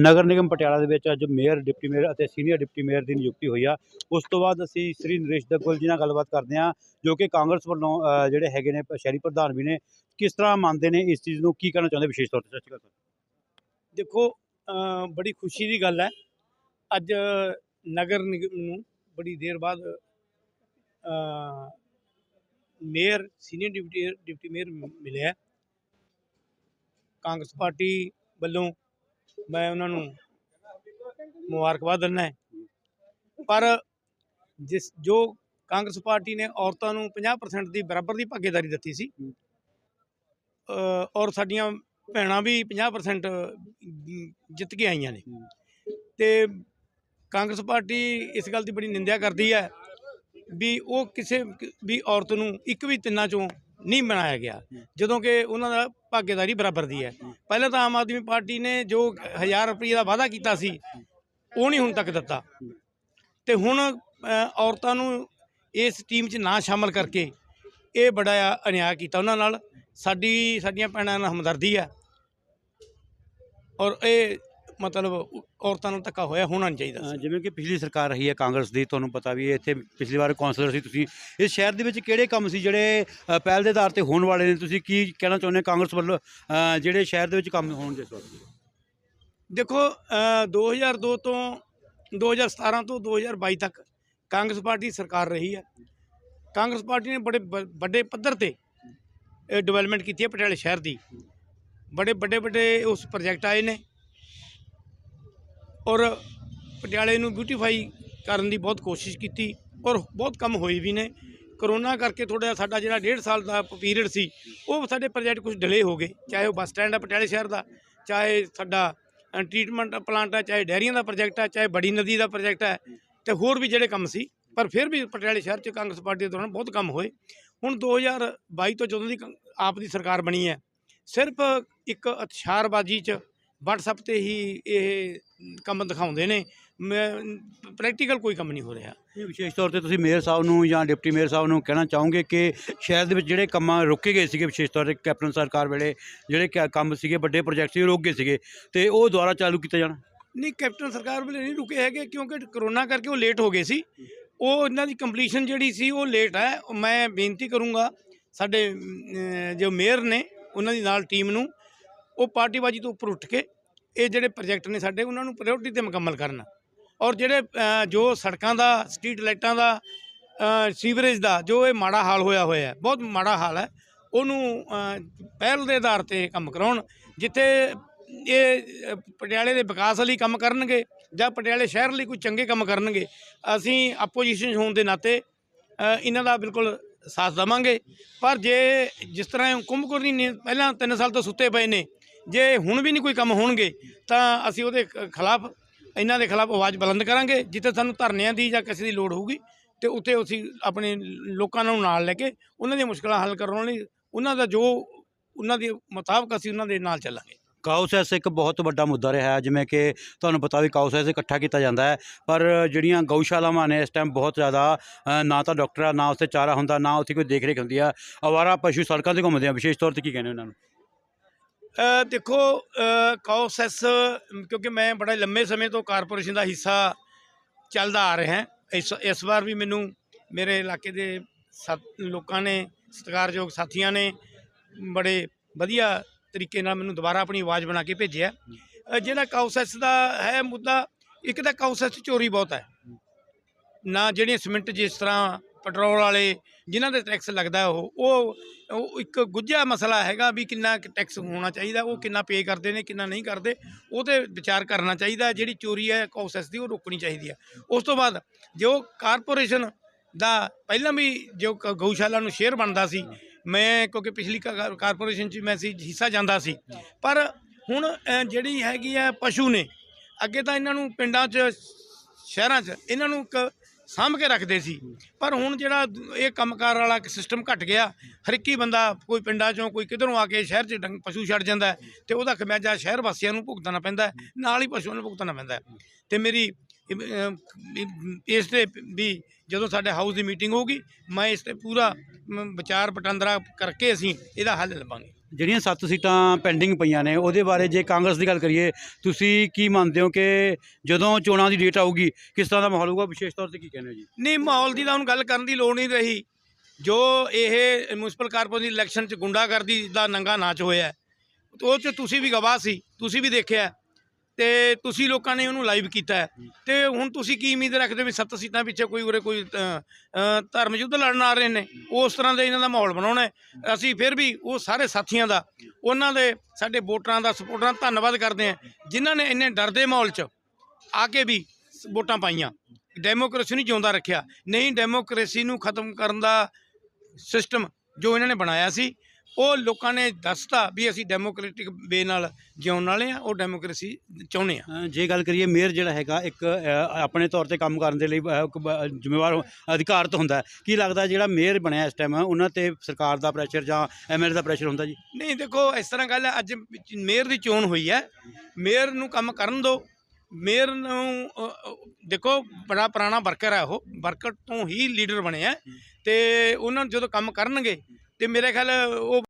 ਨਗਰ ਨਿਗਮ ਪਟਿਆਲਾ ਦੇ ਵਿੱਚ ਅੱਜ ਮੇਅਰ, ਡਿਪਟੀ ਮੇਅਰ ਅਤੇ ਸੀਨੀਅਰ ਡਿਪਟੀ ਮੇਅਰ ਦੀ ਨਿਯੁਕਤੀ ਹੋਈ ਆ। ਉਸ ਤੋਂ ਬਾਅਦ ਅਸੀਂ ਸ੍ਰੀ ਨਰੇਸ਼ ਦੱਗਲ ਜੀ ਨਾਲ ਗੱਲਬਾਤ ਕਰਦੇ ਹਾਂ, ਜੋ ਕਿ ਕਾਂਗਰਸ ਵੱਲੋਂ ਜਿਹੜੇ ਹੈਗੇ ਨੇ, ਸ਼ਹਿਰੀ ਪ੍ਰਧਾਨ ਵੀ ਨੇ, ਕਿਸ ਤਰ੍ਹਾਂ ਮੰਨਦੇ ਨੇ ਇਸ ਚੀਜ਼ ਨੂੰ, ਕੀ ਕਹਿਣਾ ਚਾਹੁੰਦੇ ਵਿਸ਼ੇਸ਼ ਤੌਰ ਤੇ? ਸਤਿ ਸ਼੍ਰੀ ਅਕਾਲ ਸਰ। ਦੇਖੋ ਬੜੀ ਖੁਸ਼ੀ ਦੀ ਗੱਲ ਹੈ। ਅੱਜ ਨਗਰ ਨਿਗਮ ਨੂੰ ਬੜੀ ਦੇਰ ਬਾਅਦ mayor, senior deputy deputy mayor ਮਿਲਿਆ ਕਾਂਗਰਸ ਪਾਰਟੀ ਵੱਲੋਂ ਮੈਂ ਉਹਨਾਂ ਨੂੰ ਮੁਬਾਰਕਬਾਦ ਦਿੰਦਾ ਪਰ ਜਿਸ ਜੋ ਕਾਂਗਰਸ ਪਾਰਟੀ ਨੇ ਔਰਤਾਂ ਨੂੰ 50% ਦੀ ਬਰਾਬਰ ਦੀ ਭਾਗੀਦਾਰੀ ਦਿੱਤੀ ਸੀ ਔਰ ਸਾਡੀਆਂ ਭੈਣਾਂ ਵੀ 50% ਜਿੱਤ ਕੇ ਆਈਆਂ ਨੇ। ਤੇ ਕਾਂਗਰਸ ਪਾਰਟੀ ਇਸ ਗੱਲ ਦੀ ਬੜੀ ਨਿੰਦਿਆ ਕਰਦੀ ਹੈ ਵੀ ਉਹ ਕਿਸੇ ਵੀ ਔਰਤ ਨੂੰ ਇੱਕ ਵੀ ਤਿੰਨਾਂ ਚੋਂ ਨਹੀਂ ਬਣਾਇਆ ਗਿਆ, ਜਦੋਂ ਕਿ ਉਹਨਾਂ ਦਾ ਭਾਗੀਦਾਰੀ ਬਰਾਬਰ ਦੀ ਹੈ। ਪਹਿਲਾਂ ਤਾਂ ਆਮ ਆਦਮੀ ਪਾਰਟੀ ਨੇ ਜੋ 1000 ਰੁਪਏ ਦਾ ਵਾਅਦਾ ਕੀਤਾ ਸੀ, ਉਹ ਨਹੀਂ ਹੁਣ ਤੱਕ ਦਿੱਤਾ। ਤੇ ਹੁਣ ਔਰਤਾਂ ਨੂੰ ਇਸ ਟੀਮ 'ਚ ਨਾ ਸ਼ਾਮਲ ਕਰਕੇ ਇਹ ਬੜਾ ਅਨਿਆਂ ਕੀਤਾ ਉਹਨਾਂ ਨਾਲ। ਸਾਡੀ, ਸਾਡੀਆਂ ਭੈਣਾਂ ਨਾਲ ਹਮਦਰਦੀ ਹੈ ਔਰ ਇਹ ਮਤਲਬ ਔਰਤਾਂ ਨੂੰ ਧੱਕਾ ਹੋਇਆ ਹੋਣਾ ਨਹੀਂ ਚਾਹੀਦਾ ਸੀ। ਜਿਵੇਂ ਕਿ ਪਿਛਲੀ ਸਰਕਾਰ ਰਹੀ ਹੈ ਕਾਂਗਰਸ ਦੀ ਤੁਹਾਨੂੰ ਪਤਾ ਵੀ ਹੈ ਇੱਥੇ ਪਿਛਲੀ ਵਾਰ ਕੌਂਸਲਰ ਸੀ ਤੁਸੀਂ। ਇਸ ਸ਼ਹਿਰ ਦੇ ਵਿੱਚ ਕਿਹੜੇ ਕੰਮ ਸੀ ਜਿਹੜੇ ਅ, ਪਹਿਲ ਦੇ ਆਧਾਰ ਤੇ ਹੋਣ ਵਾਲੇ ਨੇ? ਤੁਸੀਂ ਕੀ ਕਹਿਣਾ ਚਾਹੁੰਦੇ ਹੋ ਕਾਂਗਰਸ ਵੱਲੋਂ ਅ, ਜਿਹੜੇ ਸ਼ਹਿਰ ਦੇ ਵਿੱਚ ਕੰਮ ਹੋਣਗੇ ਇਸ ਵਕਤ ਦੇਖੋ ਅ, 2002 ਤੋਂ 2017 ਤੋਂ 2022 ਤੱਕ ਕਾਂਗਰਸ ਪਾਰਟੀ ਸਰਕਾਰ ਰਹੀ ਹੈ। ਕਾਂਗਰਸ ਪਾਰਟੀ ਨੇ ਬੜੇ ਬ- ਵੱਡੇ ਪੱਧਰ ਤੇ ਡਿਵੈਲਪਮੈਂਟ ਕੀਤੀ ਹੈ ਪਟਿਆਲੇ ਸ਼ਹਿਰ ਦੀ। ਬੜੇ ਵੱਡੇ ਵੱਡੇ ਉਸ ਪ੍ਰੋਜੈਕਟ ਆਏ ਨੇ। ਔਰ ਪਟਿਆਲੇ ਨੂੰ ਬਿਊਟੀਫਾਈ ਕਰਨ ਦੀ ਬਹੁਤ ਕੋਸ਼ਿਸ਼ ਕੀਤੀ ਔਰ ਬਹੁਤ ਕੰਮ ਹੋਏ ਵੀ ਨੇ। ਕਰੋਨਾ ਕਰਕੇ ਥੋੜਾ ਸਾਡਾ ਜਿਹੜਾ ਡੇਢ ਸਾਲ ਦਾ ਪੀਰੀਅਡ ਸੀ, ਉਹ ਸਾਡੇ ਪ੍ਰੋਜੈਕਟ ਕੁਝ ਡਿਲੇ ਹੋ ਗਏ। ਚਾਹੇ ਉਹ ਬੱਸ ਸਟੈਂਡ ਹੈ ਪਟਿਆਲੇ ਸ਼ਹਿਰ ਦਾ, ਚਾਹੇ ਸਾਡਾ ਟ੍ਰੀਟਮੈਂਟ ਪਲਾਂਟ ਆ, ਚਾਹੇ ਡੈਰੀਆਂ ਦਾ ਪ੍ਰੋਜੈਕਟ ਆ, ਚਾਹੇ ਬੜੀ ਨਦੀ ਦਾ ਪ੍ਰੋਜੈਕਟ ਹੈ ਤੇ ਹੋਰ ਵੀ ਜਿਹੜੇ ਕੰਮ ਸੀ, ਪਰ ਫਿਰ ਵੀ ਪਟਿਆਲੇ ਸ਼ਹਿਰ 'ਚ ਕਾਂਗਰਸ ਪਾਰਟੀ ਦੇ ਦੌਰਾਨ ਬਹੁਤ ਕੰਮ ਹੋਏ। ਹੁਣ 2022 ਤੋਂ ਜਦੋਂ ਦੀ ਕ- ਆਪ ਦੀ ਸਰਕਾਰ ਬਣੀ ਹੈ, ਸਿਰਫ ਇੱਕ ਅਤਸ਼ਾਰਬਾਜ਼ੀ 'ਚ WhatsApp ਤੇ ਹੀ ਇਹ ਕੰਮ ਦਿਖਾਉਂਦੇ ਨੇ। ਪ੍ਰੈਕਟੀਕਲ ਕੋਈ ਕੰਮ ਨਹੀਂ ਹੋ ਰਿਹਾ। ਇਹ ਵਿਸ਼ੇਸ਼ ਤੌਰ ਤੇ ਤੁਸੀਂ ਮੇਅਰ ਸਾਹਿਬ ਨੂੰ ਜਾਂ ਡਿਪਟੀ ਮੇਅਰ ਸਾਹਿਬ ਨੂੰ ਕਹਿਣਾ ਚਾਹੋਗੇ ਕਿ ਸ਼ਹਿਰ ਦੇ ਵਿੱਚ ਜਿਹੜੇ ਕੰਮਾਂ ਰੋਕੇ ਗਏ ਸੀਗੇ ਵਿਸ਼ੇਸ਼ ਤੌਰ ਤੇ ਕੈਪਟਨ ਸਰਕਾਰ ਵੇਲੇ ਜਿਹੜੇ ਕੰਮ ਸੀਗੇ ਵੱਡੇ ਪ੍ਰੋਜੈਕਟ ਸੀ ਰੁਕ ਗਏ ਸੀਗੇ। ਤੇ ਉਹ ਦੁਬਾਰਾ ਚਾਲੂ ਕੀਤੇ ਜਾਣ? ਨਹੀਂ ਕੈਪਟਨ ਸਰਕਾਰ ਵੇਲੇ ਨਹੀਂ ਰੁਕੇ ਹੈਗੇ ਕਿਉਂਕਿ ਕਰੋਨਾ ਕਰਕੇ ਉਹ ਲੇਟ ਹੋ ਗਏ ਸੀ। ਉਹ ਇਹਨਾਂ ਦੀ ਕੰਪਲੀਸ਼ਨ ਜਿਹੜੀ ਸੀ ਉਹ ਲੇਟ ਹੈ। ਮੈਂ ਬੇਨਤੀ ਕਰੂੰਗਾ ਸਾਡੇ ਜੋ ਮੇਅਰ ਨੇ ਉਹਨਾਂ ਦੀ ਨਾਲ ਟੀਮ ਨੂੰ ਉਹ ਪਾਰਟੀਬਾਜੀ ਤੋਂ ਉੱਪਰ ਉੱਠ ਕੇ ਇਹ ਜਿਹੜੇ ਪ੍ਰੋਜੈਕਟ ਨੇ ਸਾਡੇ, ਉਹਨਾਂ ਨੂੰ ਪ੍ਰਾਇੋਰਟੀ ਤੇ ਮੁਕੰਮਲ ਕਰਨ। ਔਰ ਜਿਹੜੇ ਜੋ ਸੜਕਾਂ ਦਾ ਸਟਰੀਟ ਲਾਈਟਾਂ ਦਾ ਸੀਵਰੇਜ ਦਾ, ਜੋ ਇਹ ਮਾੜਾ ਹਾਲ ਹੋਇਆ ਹੋਇਆ ਹੈ, ਬਹੁਤ ਮਾੜਾ ਹਾਲ ਹੈ, ਉਹਨੂੰ ਪਹਿਲ ਦੇ ਆਧਾਰ ਤੇ ਕੰਮ ਕਰਾਉਣ, ਜਿੱਥੇ ਇਹ ਪਟਿਆਲੇ ਦੇ ਵਿਕਾਸ ਲਈ ਕੰਮ ਕਰਨਗੇ ਜਾਂ ਪਟਿਆਲੇ ਸ਼ਹਿਰ ਲਈ ਕੋਈ ਚੰਗੇ ਕੰਮ ਕਰਨਗੇ, ਅਸੀਂ ਆਪੋਜੀਸ਼ਨ ਹੋਣ ਦੇ ਨਾਤੇ ਇਹਨਾਂ ਦਾ ਬਿਲਕੁਲ ਸਾਥ ਦੇਵਾਂਗੇ। ਪਰ ਜੇ ਜਿਸ ਤਰ੍ਹਾਂ ਇਹ ਨੇ, ਪਹਿਲਾਂ 3 ਸਾਲ ਤੋਂ ਸੁੱਤੇ ਪਏ ਨੇ ਜੇ ਹੁਣ ਵੀ ਨਹੀਂ ਕੋਈ ਕੰਮ ਹੋਣਗੇ, ਤਾਂ ਅਸੀਂ ਉਹਦੇ ਖ- ਖਿਲਾਫ, ਇਹਨਾਂ ਦੇ ਖਿਲਾਫ ਆਵਾਜ਼ ਬੁਲੰਦ ਕਰਾਂਗੇ, ਜਿੱਥੇ ਸਾਨੂੰ ਧਰਨਿਆਂ ਦੀ ਜਾਂ ਕਿਸੇ ਦੀ ਲੋੜ ਹੋਊਗੀ, ਤੇ ਉੱਥੇ ਅਸੀਂ ਆਪਣੇ ਲੋਕਾਂ ਨੂੰ ਨਾਲ ਲੈ ਕੇ ਉਹਨਾਂ ਦੀਆਂ ਮੁਸ਼ਕਲਾਂ ਹੱਲ ਕਰਨ ਲਈ ਉਹਨਾਂ ਦਾ ਜੋ ਉਹਨਾਂ ਦੇ ਮੁਤਾਬਕ ਅਸੀਂ ਉਹਨਾਂ ਦੇ ਨਾਲ ਚੱਲਾਂਗੇ। ਕਾਉਸੈਸ ਇੱਕ ਬਹੁਤ ਵੱਡਾ ਮੁੱਦਾ ਰਿਹਾ ਹੈ, ਜਿਵੇਂ ਕਿ ਤੁਹਾਨੂੰ ਪਤਾ ਵੀ ਕਾਉਸੈਸ ਇਕੱਠਾ ਕੀਤਾ ਜਾਂਦਾ ਹੈ, ਪਰ ਜਿਹੜੀਆਂ ਗਊਸ਼ਾਲਾਵਾਂ ਨੇ ਇਸ ਟਾਈਮ ਬਹੁਤ ਜ਼ਿਆਦਾ ਨਾ ਤਾਂ ਡਾਕਟਰ ਆ ਨਾ ਉੱਥੇ ਚਾਰਾ ਹੁੰਦਾ, ਨਾ ਉੱਥੇ ਕੋਈ ਦੇਖ ਰੇਖ ਹੁੰਦੀ ਆ। ਅਵਾਰਾ ਪਸ਼ੂ ਸੜਕਾਂ ਤੇ ਘੁੰਮਦੇ ਆ, ਵਿਸ਼ੇਸ਼ ਤੌਰ ਤੇ ਕੀ ਕਹਿੰਦੇ ਉਹਨਾਂ ਨੂੰ? ਦੇਖੋ ਕੌਸੈਸ ਕਿਉਂਕਿ ਮੈਂ ਬੜੇ ਲੰਮੇ ਸਮੇਂ ਤੋਂ ਕਾਰਪੋਰੇਸ਼ਨ ਦਾ ਹਿੱਸਾ ਚੱਲਦਾ ਆ ਰਿਹਾ। ਇਸ ਇਸ ਵਾਰ ਵੀ ਮੈਨੂੰ ਮੇਰੇ ਇਲਾਕੇ ਦੇ ਸਾਥ- ਲੋਕਾਂ ਨੇ, ਸਤਿਕਾਰਯੋਗ ਸਾਥੀਆਂ ਨੇ ਬੜੇ ਵਧੀਆ ਤਰੀਕੇ ਨਾਲ ਮੈਨੂੰ ਦੁਬਾਰਾ ਆਪਣੀ ਆਵਾਜ਼ ਬਣਾ ਕੇ ਭੇਜਿਆ। ਜਿਹੜਾ ਕੌਸੈਸ ਦਾ ਹੈ ਮੁੱਦਾ, ਇੱਕ ਤਾਂ ਕੌਸੈਸ ਚੋਰੀ ਬਹੁਤ ਹੈ। ਨਾ ਜਿਹੜੀਆਂ ਸਿਮੈਂਟ ਜਿਸ ਤਰ੍ਹਾਂ ਪੈਟਰੋਲ ਵਾਲੇ ਜਿਨ੍ਹਾਂ ਦੇ ਟੈਕਸ ਲੱਗਦਾ ਉਹ ਉਹ ਉਹ ਇੱਕ ਗੁੱਝਾ ਮਸਲਾ ਹੈਗਾ ਵੀ ਕਿੰਨਾ ਟੈਕਸ ਹੋਣਾ ਚਾਹੀਦਾ, ਉਹ ਕਿੰਨਾ ਪੇ ਕਰਦੇ ਨੇ, ਕਿੰਨਾ ਨਹੀਂ ਕਰਦੇ, ਉਹ ਤੇ ਵਿਚਾਰ ਕਰਨਾ ਚਾਹੀਦਾ ਜਿਹੜੀ ਚੋਰੀ ਹੈ ਕੌਸੈਸ ਦੀ ਉਹ ਰੋਕਣੀ ਚਾਹੀਦੀ ਹੈ। ਉਸ ਤੋਂ ਬਾਅਦ ਜੋ ਕਾਰਪੋਰੇਸ਼ਨ ਦਾ ਪਹਿਲਾਂ ਵੀ ਜੋ ਗਊਸ਼ਾਲਾ ਨੂੰ ਸ਼ੇਅਰ ਬਣਦਾ ਸੀ, ਮੈਂ ਕਿਉਂਕਿ ਪਿਛਲੀ ਕਾ- ਕਾਰਪੋਰੇਸ਼ਨ 'ਚ ਮੈਂ ਸੀ, ਹਿੱਸਾ ਜਾਂਦਾ ਸੀ, ਪਰ ਹੁਣ ਜਿਹੜੀ ਹੈਗੀ ਹੈ ਪਸ਼ੂ ਨੇ, ਅੱਗੇ ਤਾਂ ਇਹਨਾਂ ਨੂੰ ਪਿੰਡਾਂ 'ਚ, ਸ਼ਹਿਰਾਂ 'ਚ ਇਹਨਾਂ ਨੂੰ ਇੱਕ ਸਾਂਭ ਕੇ ਰੱਖਦੇ ਸੀ ਪਰ ਹੁਣ ਜਿਹੜਾ ਦ- ਇਹ ਕੰਮਕਾਰ ਵਾਲਾ ਸਿਸਟਮ ਘਟ ਗਿਆ, ਹਰ ਇੱਕ ਹੀ ਬੰਦਾ ਕੋਈ ਪਿੰਡਾਂ 'ਚੋਂ ਕੋਈ ਕਿਧਰੋਂ ਆ ਕੇ ਸ਼ਹਿਰ 'ਚ ਡੰਗ ਪਸ਼ੂ ਛੱਡ ਜਾਂਦਾ ਹੈ ਤੇ ਉਹਦਾ ਖਮਿਆਜਾ ਸ਼ਹਿਰ ਵਾਸੀਆਂ ਨੂੰ ਭੁਗਤਣਾ ਪੈਂਦਾ ਨਾਲ ਹੀ ਪਸ਼ੂਆਂ ਨੂੰ ਭੁਗਤਣਾ ਪੈਂਦਾ ਹੈ। ਤੇ ਮੇਰੀ ਇਸ ਤੇ ਵੀ ਜਦੋਂ ਸਾਡੇ ਹਾਊਸ ਦੀ ਮੀਟਿੰਗ ਹੋਊਗੀ ਮੈਂ ਇਸ ਤੇ ਪੂਰਾ ਵਿਚਾਰ ਵਟਾਂਦਰਾ ਕਰਕੇ ਅਸੀਂ ਇਹਦਾ ਹੱਲ ਲੱਭਾਂਗੇ ਜਿਹੜੀਆਂ ਸੱਤ ਸੀਟਾਂ ਪੈਂਡਿੰਗ ਪਈਆਂ ਨੇ ਉਹਦੇ ਬਾਰੇ ਜੇ ਕਾਂਗਰਸ ਦੀ ਗੱਲ ਕਰੀਏ ਤੁਸੀਂ ਕੀ ਮੰਨਦੇ ਹੋ ਕਿ ਜਦੋਂ ਚੋਣਾਂ ਦੀ ਡੇਟ ਆਊਗੀ ਕਿਸ ਤਰ੍ਹਾਂ ਦਾ ਮਾਹੌਲ ਹੋਊਗਾ? ਵਿਸ਼ੇਸ਼ ਤੌਰ ਤੇ ਕੀ ਕਹਿੰਦੇ ਹੋ ਜੀ? ਨਹੀਂ ਮਾਹੌਲ ਦੀ ਤਾਂ ਹੁਣ ਗੱਲ ਕਰਨ ਦੀ ਲੋੜ ਨਹੀਂ ਰਹੀ। ਜੋ ਇਹ ਮਿਊਨਿਸਪਲ ਕਾਰਪੋਰੇਸ਼ਨ ਦੀ ਇਲੈਕਸ਼ਨ 'ਚ ਗੁੰਡਾਗਰਦੀ ਦਾ ਨੰਗਾ ਨਾਚ ਹੋਇਆ ਉਹ 'ਚ ਤੁਸੀਂ ਵੀ ਗਵਾਹ ਸੀ ਤੁਸੀਂ ਵੀ ਦੇਖਿਆ। ਤੇ ਤੁਸੀਂ ਲੋਕਾਂ ਨੇ ਉਹਨੂੰ ਲਾਈਵ ਕੀਤਾ ਹੈ। ਤੇ ਹੁਣ ਤੁਸੀਂ ਕੀ ਉਮੀਦ ਰੱਖਦੇ ਹੋ ਵੀ ਸੱਤ ਸੀਟਾਂ ਪਿੱਛੇ ਕੋਈ ਉਰੇ ਕੋਈ ਧਰਮ ਯੁੱਧ ਲੜਨ ਆ ਰਹੇ ਨੇ? ਉਸ ਤਰ੍ਹਾਂ ਦੇ ਇਹਨਾਂ ਦਾ ਮਾਹੌਲ ਬਣਾਉਣਾ ਅਸੀਂ ਫਿਰ ਵੀ ਉਹ ਸਾਰੇ ਸਾਥੀਆਂ ਦਾ, ਉਹਨਾਂ ਦੇ ਸਾਡੇ ਵੋਟਰਾਂ ਦਾ ਸਪੋਰਟਰਾਂ ਦਾ ਧੰਨਵਾਦ ਕਰਦੇ ਹਾਂ, ਜਿਨ੍ਹਾਂ ਨੇ ਇੰਨੇ ਡਰਦੇ ਮਾਹੌਲ 'ਚ ਆ ਕੇ ਵੀ ਵੋਟਾਂ ਪਾਈਆਂ। ਡੈਮੋਕ੍ਰੇਸੀ ਨੂੰ ਜਿਉਂਦਾ ਰੱਖਿਆ। ਨਹੀਂ, ਡੈਮੋਕ੍ਰੇਸੀ ਨੂੰ ਖਤਮ ਕਰਨ ਦਾ ਸਿਸਟਮ ਜੋ ਇਹਨਾਂ ਨੇ ਬਣਾਇਆ ਸੀ ਉਹ ਲੋਕਾਂ ਨੇ ਦੱਸਤਾ ਵੀ ਅਸੀਂ ਡੈਮੋਕ੍ਰੈਟਿਕ ਵੇ ਨਾਲ ਜਿਉਣ ਵਾਲੇ ਆ ਉਹ ਡੈਮੋਕ੍ਰੇਸੀ ਚਾਹੁੰਦੇ ਆ ਜੇ ਗੱਲ ਕਰੀਏ ਮੇਅਰ ਜਿਹੜਾ ਹੈਗਾ ਇੱਕ ਆਪਣੇ ਤੌਰ ਤੇ ਕੰਮ ਕਰਨ ਦੇ ਲਈ ਜ਼ਿੰਮੇਵਾਰ ਅਧਿਕਾਰਤ ਹੁੰਦਾ। ਕੀ ਲੱਗਦਾ ਜਿਹੜਾ ਮੇਅਰ ਬਣਿਆ ਇਸ ਟਾਈਮ ਉਹਨਾਂ ਤੇ ਸਰਕਾਰ ਦਾ ਪ੍ਰੈਸ਼ਰ ਜਾਂ ਐਮਐਲਏ ਦਾ ਪ੍ਰੈਸ਼ਰ ਹੁੰਦਾ ਜੀ? ਨਹੀਂ ਦੇਖੋ ਇਸ ਤਰ੍ਹਾਂ ਗੱਲ ਅੱਜ ਮੇਅਰ ਦੀ ਚੋਣ ਹੋਈ ਹੈ। ਮੇਅਰ ਨੂੰ ਕੰਮ ਕਰਨ ਦਿਓ ਮੇਅਰ ਨੂੰ ਦੇਖੋ ਬੜਾ ਪੁਰਾਣਾ ਵਰਕਰ ਹੈ ਉਹ। ਵਰਕਰ ਤੋਂ ਹੀ ਲੀਡਰ ਬਣਿਆ ਤੇ ਉਹਨਾਂ ਜਦੋਂ ਕੰਮ ਕਰਨਗੇ ਤੇ ਮੇਰੇ ਖਿਆਲ ਉਹ